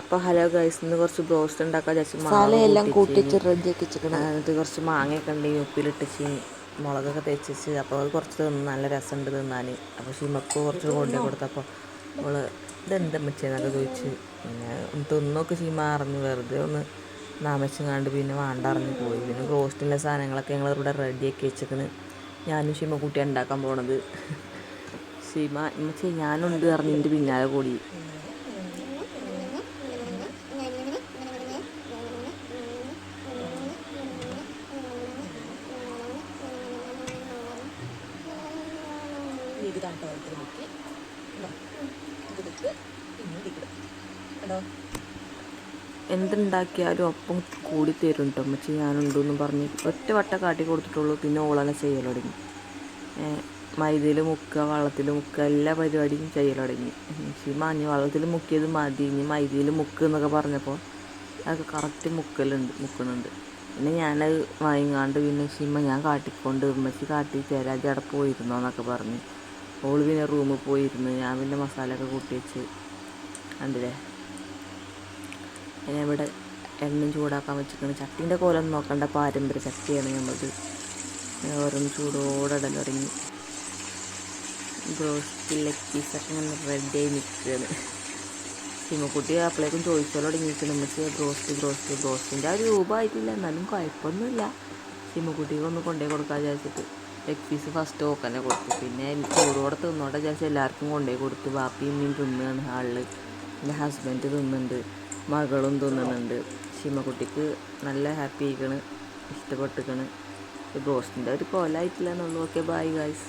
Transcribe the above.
അപ്പോൾ hello guys ഇന്ന് കുറച്ച് ബ്രോസ്റ്റ് ഉണ്ടാക്കാൻ വിചാരിച്ചു മസാലയെല്ലാം കൂട്ടിച്ച് റെഡിയാക്കി ഇത് കുറച്ച് മാങ്ങയൊക്കെ ഉണ്ടെങ്കിൽ ഉപ്പിലിട്ടിച്ച് മുളകൊക്കെ തേച്ചിച്ച്. അപ്പോൾ അത് കുറച്ച് തിന്ന് നല്ല രസമുണ്ട് തിന്നാൻ അപ്പോൾ ഷിമക്ക് കുറച്ച് കൊണ്ടു കൊടുത്തപ്പോൾ നമ്മൾ ഇതെന്താ മെച്ചെന്നൊക്കെ ചോദിച്ച്. പിന്നെ തിന്നൊക്കെ ചീമ അറിഞ്ഞ് വെറുതെ ഒന്ന് നാമച്ചങ്ങാണ്ട് പിന്നെ വാണ്ടറിഞ്ഞ് പോയി. പിന്നെ ബ്രോസ്റ്റിന്റെ സാധനങ്ങളൊക്കെ ഞങ്ങൾ ഇവിടെ റെഡിയാക്കി വെച്ചിട്ടുണ്ട് ഞാനും ഷീമ കൂട്ടി ഉണ്ടാക്കാൻ പോണത്. ഷീമ ഇമ്മച്ചി ഞാനുണ്ട് അറിഞ്ഞ് എന്റെ പിന്നാലെ കൂടി. ഇത് പിന്നെ കേട്ടോ എന്തുണ്ടാക്കിയാലും ഒപ്പം കൂടി തരും കേട്ടോ അമ്മച്ചി ഞാനുണ്ടെന്നും പറഞ്ഞ്. ഒറ്റ വട്ട കാട്ടി കൊടുത്തിട്ടുള്ളൂ പിന്നെ ഓളനെ ചെയ്യൽ തുടങ്ങി മൈദയിൽ മുക്കുക വള്ളത്തിൽ മുക്കുക എല്ലാ പരിപാടിയും ചെയ്യൽ തുടങ്ങി. പക്ഷേ മഞ്ഞ വള്ളത്തിൽ മുക്കിയത് മതി. ഇനി മൈദയിൽ മുക്കുക എന്നൊക്കെ പറഞ്ഞപ്പോൾ അതൊക്കെ കറക്റ്റ് മുക്കലുണ്ട് മുക്കുന്നുണ്ട്. പിന്നെ ഞാനത് വാങ്ങിക്കാണ്ട് പിന്നെ ഷിമ ഞാൻ കാട്ടിക്കൊണ്ട് ഉമ്മച്ചി കാട്ടി ചേരാജി അവിടെ പോയിരുന്നോ എന്നൊക്കെ പറഞ്ഞ്. ഓൾ പിന്നെ റൂമിൽ പോയിരുന്നു. ഞാൻ പിന്നെ മസാലയൊക്കെ കൂട്ടി വെച്ച് കണ്ടില്ലേ? പിന്നെ ഇവിടെ എണ്ണയും ചൂടാക്കാൻ വെച്ചിരിക്കുന്നത് ചട്ടീന്റെ കോലം നോക്കണ്ട പാരമ്പര്യ ചട്ടിയാണ് നമ്മളത് ഓരോന്ന് ചൂടോടെ ഇടൽ തുടങ്ങി. ബ്രോസ്റ്റ് ലെഗ് പീസൊക്കെ ഇങ്ങനെ റെഡിയായി നിൽക്കുകയാണ് സിമക്കുട്ടി അപ്പോഴേക്കും ചോദിച്ചോളൂ തുടങ്ങിയിരിക്കണം നമുക്ക് ബ്രോസ്റ്റ് ബ്രോസ്റ്റ് ബ്രോസ്റ്റിന്റെ ആ രൂപമായിട്ടില്ല. എന്നാലും കുഴപ്പമൊന്നുമില്ല. സിമക്കുട്ടിക്ക് ഒന്ന് കൊണ്ടുപോയി കൊടുക്കാൻ വിചാരിച്ചിട്ട് ലെഗ് പീസ് ഫസ്റ്റ് ഓക്കന്നെ കൊടുത്തു. പിന്നെ ചൂടോടെ തിന്നോട്ടെ വിചാരിച്ച് എല്ലാവർക്കും കൊണ്ടുപോയി കൊടുത്തു. ബാപ്പിയും മീൻ തിന്നുകയാണ് ആൾ എന്റെ ഹസ്ബൻഡ് തിന്നുന്നുണ്ട്. മകളും തിന്നുന്നുണ്ട്. സിമക്കുട്ടിക്ക് നല്ല ഹാപ്പി ആയിക്കണ്. ഇഷ്ടപ്പെട്ടിക്കണ്. ബ്രോസ്റ്റിന്റെ ഒരു കോലായിട്ടില്ല. എന്നുള്ളൂ ഓക്കെ ബൈ ഗൈസ്